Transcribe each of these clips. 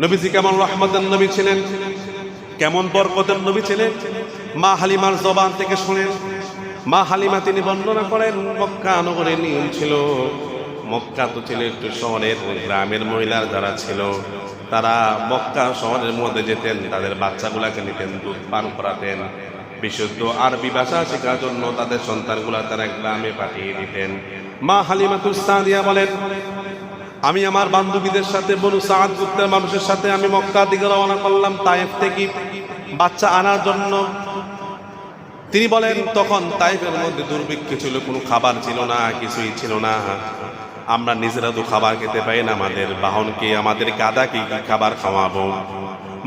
নবীজি কেমন রহমতের নবী ছিলেন? কেমন বরকতের নবী ছিলেন? মা হালিমার জবান থেকে শুনেন। মা হালিমা তিনি বর্ণনা করেন, মক্কা নগরের নিয়ম ছিল। মক্কা তো ছিল একটু শহরের গ্রামের মহিলার যারা ছিল, তারা মক্কা শহরের মধ্যে যেতেন, তাদের বাচ্চাগুলাকে নিতেন, দুধ পান করাতেন। বিশুদ্ধ আরবি ভাষা শেখার জন্য তাদের সন্তানগুলা তারা গ্রামে পাঠিয়ে দিতেন। মা হালিমাতুল সাদিয়া বলেন আমি আমার বান্ধবীদের সাথে, বনু সাদ গুপ্তের মানুষের সাথে আমি মক্কা দিকে রওনা করলাম তায়েফ থেকে। বাচ্চা আনার জন্য তিনি বলেন, তখন তাইফের মধ্যে দুর্ভিক্ষ ছিল, কোনো খাবার ছিল না, কিছুই ছিল না। আমরা নিজেরা তো খাবার খেতে পাই না, আমাদের বাহনকে আমাদের গাদাকে কি খাবার খাওয়াবো?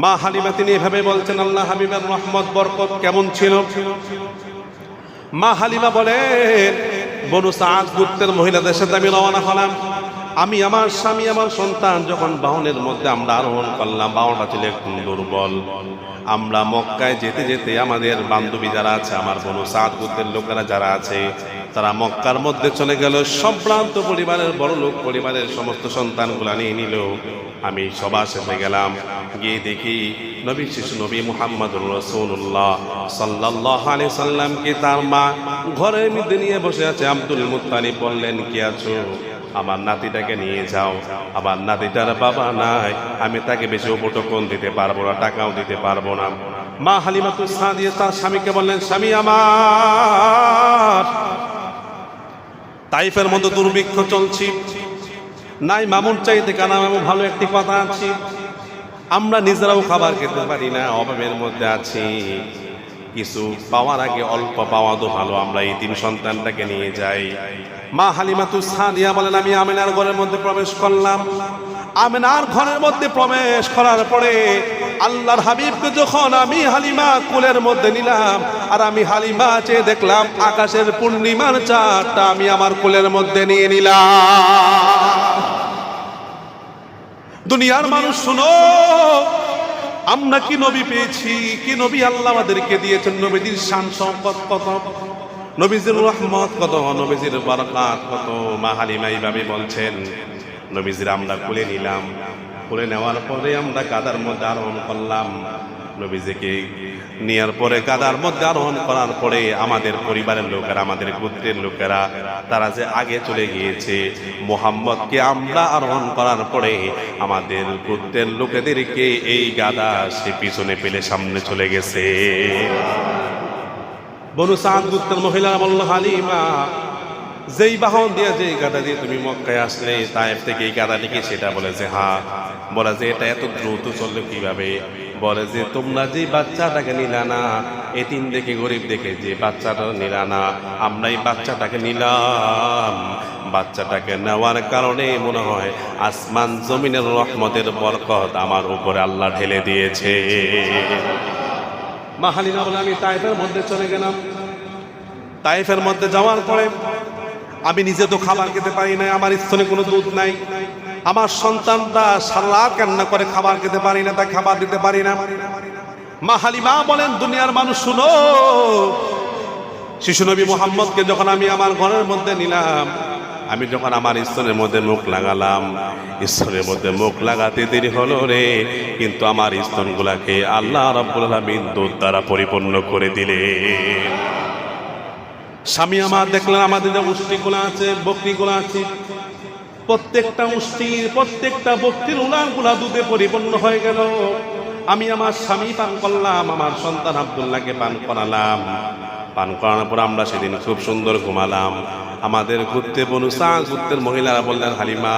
মা হালিমা তিনি এভাবে বলছেন, আল্লাহ হাবিবের রহমত, বরকত কেমন ছিল? মা হালিমা বলেন, বনু সাদ গুপ্তের মহিলাদের সাথে আমি রওনা হলাম। আমি আমার স্বামী, আমার সন্তান যখন বাহনের মধ্যে আমরা আরোহণ করলাম, বাহনটা ছিল একটু দুর্বল। আমরা মক্কায় যেতে যেতে আমাদের বান্ধবী যারা আছে, আমার বনু সাদ গুপ্তের লোকেরা যারা আছে, তারা মক্কার মধ্যে চলে গেল। সম্ভ্রান্ত পরিবারের, বড় লোক পরিবারের সমস্ত সন্তানগুলা নিয়ে নিল। আমি সবার শেষে গেলাম। গিয়ে দেখি নবী শিশু নবী মুহাম্মদুর রসুল্লাহ সাল্লাহ আলি সাল্লামকে তার মা ঘরের মধ্যে নিয়ে বসে আছে। আব্দুল মুত্তালিব বললেন, কি আছো? আমার নাতিটাকে নিয়ে যাও। আমার নাতিটার বাবা নাই। আমি তাকে বেশি উপটকন দিতে পারব না, টাকাও দিতে পারব না। মা হালিমাতুল সাদিয়া, তার স্বামীকে বললেন, স্বামী আমার, তাইফের মধ্যে দুর্ভিক্ষ চলছি। নাই মামুন চাইতে কানা মামু ভালো একটি কথা আছে। আমরা নিজেরাও খাবার খেতে পারি না, অভাবের মধ্যে আছি। কিছু পাওয়ার আগে অল্প পাওয়া তো ভালো, আমরা এই তিন সন্তানটাকে নিয়ে যাই। মা হালিমাতু সাদিয়া বলেন, আমি আমিনার ঘরের মধ্যে প্রবেশ করলাম। আমিনার ঘরের মধ্যে প্রবেশ করার পরে আল্লাহর হাবিবকে যখন আমি হালিমা কুলের মধ্যে নিলাম, আর আমি হালিমা চেয়ে দেখলাম আকাশের পূর্ণিমার চারটা আমি আমার কুলের মধ্যে নিয়ে নিলাম। দুনিয়ার মানুষ, শুনো আমরা কি নবী পেয়েছি? কি নবী আল্লাহ আমাদেরকে দিয়েছেন? নবীজির শান সম্পদ কত? নবীজির রহমত কত? নবীজির বরকাত কত? মা হালিমা এইভাবে বলছেন, নবীজির আমরা খুলে নিলাম। খুলে নেওয়ার পরে আমরা কাদার মধ্যে আরোহণ করলাম। নবীজিকে নেওয়ার পরে কাদার মধ্যে আরোহণ করার পরে আমাদের পরিবারের লোকেরা, আমাদের গোত্রের লোকেরা, তারা যে আগে চলে গিয়েছে, মোহাম্মদকে আমরা আরোহণ করার পরে আমাদের গোত্রের লোকেদেরকে এই গাদা সে পিছনে পেলে সামনে চলে গেছে। বনু সাদ গোত্রের মহিলারা বলল, হালিমা, যেই বাহন দিয়ে যে গাদা দিয়ে তুমি মক্কায় আসলে তাইফ থেকে এই গাদাটিকে সেটা বলেছে হ্যাঁ। বলা যে, এটা এত দ্রুত চলল কীভাবে? বলে যে, তোমরা যে বাচ্চাটাকে নিলা না এতিম দেখে গরিব দেখে যে বাচ্চাটা নিলা না আমরা এই বাচ্চাটাকে নিলাম। বাচ্চাটাকে নেওয়ার কারণে মনে হয় আসমান জমিনের রহমতের বরকত আমার উপরে আল্লাহ ঢেলে দিয়েছে। মাহালিনা বলে আমি তাইফের মধ্যে চলে গেলাম। তাইফের মধ্যে যাওয়ার পরে আমি নিজে তো খাবার খেতে পারি না আমার স্তনে কোনো দুধ নাই। আমার সন্তানটা সারা কান্না করে খাবার খেতে পারি না তাই খাবার দিতে পারি না। মা হালিমা বলেন, দুনিয়ার মানুষ, শুনো। শিশু নবী মোহাম্মদকে যখন আমি আমার ঘরের মধ্যে নিলাম, আমি যখন আমার স্তনের মধ্যে মুখ লাগালাম, ঈশ্বরের মধ্যে মুখ লাগাতে দেরি হলো রে। কিন্তু আমার স্তনগুলাকে আল্লাহ রব্বুল আলামিন দুধ দ্বারা পরিপূর্ণ করে দিলে স্বামী আমার দেখলেন, আমাদের যে উষ্টিগুলো আছে, বকরিগুলো আছে প্রত্যেকটা উষ্টির প্রত্যেকটা বক্তির উলানগুলা দুধে পরিপূর্ণ হয়ে গেল। আমি আমার স্বামী পান করলাম, আমার সন্তান আবদুল্লাহকে পান করালাম। পান করানোর পর আমরা সেদিন খুব সুন্দর ঘুমালাম। আমাদের ঘুরতে বনুসা ঘুরতের মহিলারা বললেন, হালিমা,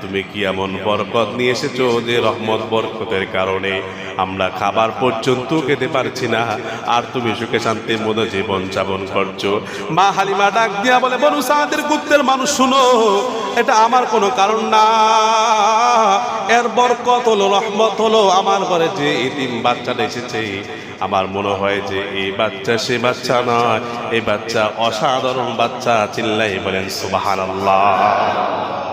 তুমি কি এমন বরকত নিয়ে এসেছ যে রহমত, বরকতের কারণে? আমরা খাবার পর্যন্ত খেতে পারছি না। আর তুমি সুখে শান্তির মধ্যে জীবন যাপন করছ। মা হালিমা ডাক দিয়া বলে, বনু সাদের গুপ্তের মানুষ শুনো, এটা আমার কোনো কারণ না। এর বরকত হলো, রহমত হলো, আমার ঘরে যে এতিম বাচ্চাটা এসেছে, আমার মনে হয় যে এই বাচ্চা সে বাচ্চা নয়। এই বাচ্চা অসাধারণ বাচ্চা, চিল্লাই বলেন সুবাহান আল্লাহ